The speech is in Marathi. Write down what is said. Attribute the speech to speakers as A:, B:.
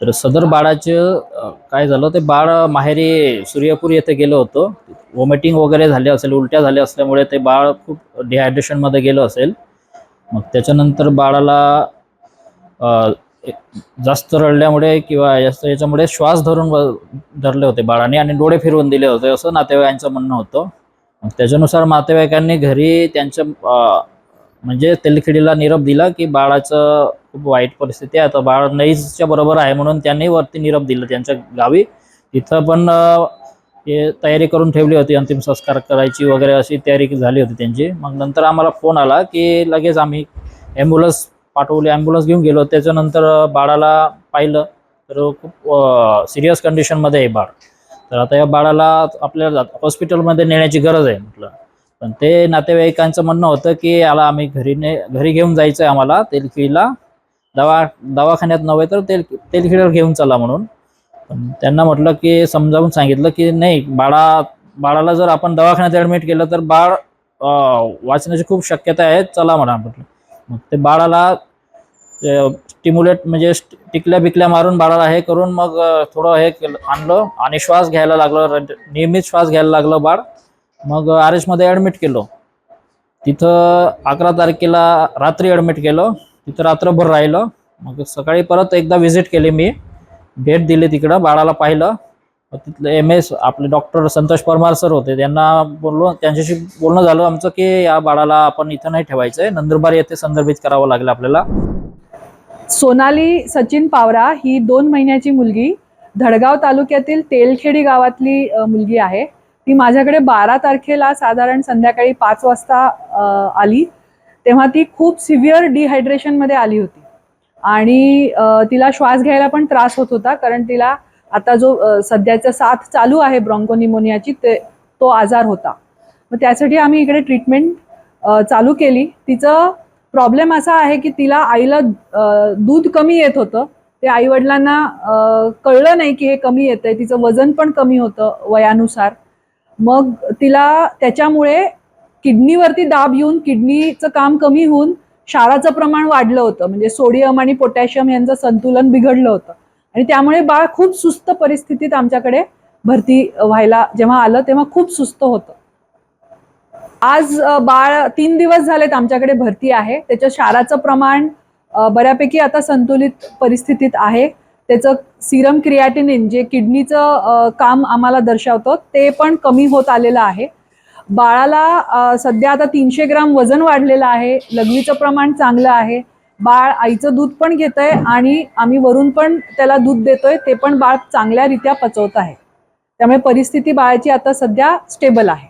A: तर सदर बाळाचं काय झालं ते बाळ माहेरी सूर्यपूर येथे गेलं होतं. वॉमिटिंग वगैरे झाले असेल उलट्या झाल्या असल्यामुळे ते बाळ खूप डिहायड्रेशनमध्ये गेलं असेल. मग त्याच्यानंतर बाळाला जास्त रडल्यामुळे किंवा जास्त याच्यामुळे श्वास धरून व- धरले होते बाळाने आणि डोळे फिरवून दिले होते असं नातेवाईकांचं म्हणणं होतं. मग त्याच्यानुसार नातेवाईकांनी घरी त्यांच्या म्हणजे तेलखिडीला निरोप दिला की बाळाचं खूप वाईट परिस्थिती आहे. आता बाळ नईच्या बरोबर आहे म्हणून त्यांनी वरती निरोप दिला त्यांच्या गावी. तिथं पण हे तयारी करून ठेवली होती. अंतिम संस्कार करायची वगैरे अशी तयारी झाली होती त्यांची. मग नंतर आम्हाला फोन आला की लगेच आम्ही ॲम्ब्युलन्स पाठवली. ॲम्ब्युलन्स घेऊन गेलो. त्याच्यानंतर बाळाला पाहिलं. तर खूप सिरियस कंडिशनमध्ये आहे बाळ. तर आता या बाळाला आपल्याला हॉस्पिटलमध्ये नेण्याची गरज आहे म्हटलं. पण ते नातेवाईकांचं म्हणणं होतं की याला आम्ही घरी ने घरी घेऊन जायचं आहे आम्हाला तेलखिळीला. दवा दवाखान्यात नव्हे तर तेल तेलखिळीवर घेऊन चला म्हणून. पण त्यांना म्हटलं की समजावून सांगितलं की नाही बाळा बाळाला जर आपण दवाखान्यात ॲडमिट केलं तर बाळ वाचण्याची खूप शक्यता आहे चला म्हणा म्हटलं. मग ते बाळाला स्टिम्युलेट म्हणजे टिकल्या बिकल्या मारून बाळाला हे करून मग थोडं हे केलं आणलं आणि श्वास घ्यायला लागलं नियमित श्वास घ्यायला लागलं बाळ. मग आर एसमध्ये ॲडमिट केलो. तिथं अकरा तारखेला रात्री ॲडमिट केलं. तिथं रात्रभर राहिलं. मग सकाळी परत एकदा व्हिजिट केली मी. भेट दिली तिकडं बाळाला पाहिलं. तिथले एम एस आपले डॉक्टर संतोष परमार सर होते त्यांना बोललो. त्यांच्याशी बोलणं झालं आमचं की या बाळाला आपण इथं नाही ठेवायचं आहे नंदुरबार येथे संदर्भित करावं लागलं आपल्याला.
B: सोनाली सचिन पावरा ही दोन महिन्याची मुलगी. धडगाव तालुक्यातील तेलखेडी गावातली मुलगी आहे. ती माझ्याकडे बारा तारखेला साधारण संध्याकाळी पाच वाजता आली. तेव्हा ती खूप सिव्हिअर डिहायड्रेशनमध्ये आली होती. आणि तिला श्वास घ्यायला पण त्रास होत होता कारण तिला आता जो सध्याचा साथ चालू आहे ब्रॉन्कोनिमोनियाची ते तो आजार होता. मग त्यासाठी आम्ही इकडे ट्रीटमेंट चालू केली. तिचं प्रॉब्लेम असा आहे की तिला आईला दूध कमी येत होतं. ते आईवडिलांना कळलं नाही की हे कमी येतंय. तिचं वजन पण कमी होतं वयानुसार. मग तिला त्याच्यामुळे किडनीवरती दाब येऊन किडनीचं काम कमी होऊन क्षाराचं प्रमाण वाढलं होतं. म्हणजे सोडियम आणि पोटॅशियम यांचं संतुलन बिघडलं होतं. आणि त्यामुळे बाळ खूप सुस्त परिस्थितीत आमच्याकडे भरती व्हायला जेव्हा आलं तेव्हा खूप सुस्त होतं. आज बाळ तीन दिवस झालेत आमच्याकडे भरती आहे. त्याच्या क्षाराचं प्रमाण बऱ्यापैकी आता संतुलित परिस्थितीत आहे. त्याचं सिरम क्रियाटिनिन जे किडनीचं काम आम्हाला दर्शवतं ते पण कमी होत आलेलं आहे. बाळाला सध्या आता तीनशे ग्राम वजन वाढलेलं आहे लघवीचं प्रमाण चांगलं आहे. बाळ आईचं दूध पण घेत आहे आणि आम्ही वरून पण त्याला दूध देतोय ते पण बाळ चांगल्यारीत्या पचवत आहे. त्यामुळे परिस्थिती बाळाची आता सध्या स्टेबल आहे.